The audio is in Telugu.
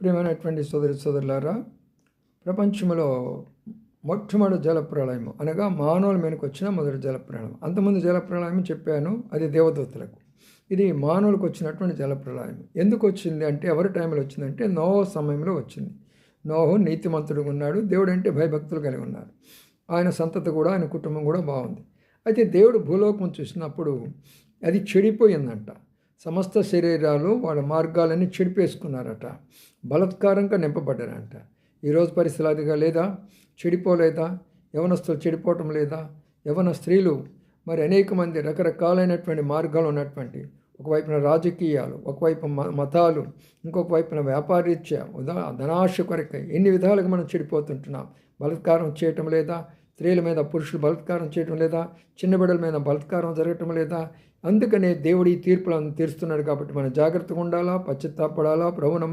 ప్రియమైనటువంటి సోదరి సోదరులారా ప్రపంచంలో మొట్టమొదటి జలప్రళయం అనగా మానవుల మీదకి వచ్చిన మొదటి జలప్రళయం అంతకుముందు జలప్రళయం చెప్పాను అది దేవదూతలకు. ఇది మానవులకు వచ్చినటువంటి జలప్రళయం ఎందుకు వచ్చింది అంటే ఎవరి టైంలో వచ్చిందంటే నోహో సమయంలో వచ్చింది. నోహు నీతిమంతుడు ఉన్నాడు దేవుడు అంటే భయభక్తులు కలిగి ఉన్నారు. ఆయన సంతత కూడా ఆయన కుటుంబం కూడా బాగుంది. అయితే దేవుడు భూలోకం చూసినప్పుడు అది చెడిపోయిందంట. సమస్త శరీరాలు వాళ్ళ మార్గాలన్నీ చెడిపేసుకున్నారట. బలత్కారంగా నింపబడ్డారంట. ఈరోజు పరిస్థితులు అదిగా లేదా? చెడిపోలేదా? యవనస్తులు చెడిపోవటం లేదా? యవన స్త్రీలు మరి అనేక మంది రకరకాలైనటువంటి మార్గాలు ఉన్నటువంటి ఒకవైపున రాజకీయాలు ఒకవైపు మ- మతాలు ఇంకొక వైపున వ్యాపారరీత్యా ఉదా ధనాశ కొరకై ఎన్ని విధాలుగా మనం చెడిపోతుంటున్నాం? బలత్కారం చేయటం లేదా? స్త్రీల మీద పురుషులు బలత్కారం చేయటం లేదా చిన్న బిడ్డల మీద బలత్కారం జరగటం లేదా అందుకనే దేవుడి తీర్పులను తీరుస్తున్నాడు కాబట్టి మనం జాగ్రత్తగా ఉండాలా పశ్చాత్తాపడాలా ప్రభునం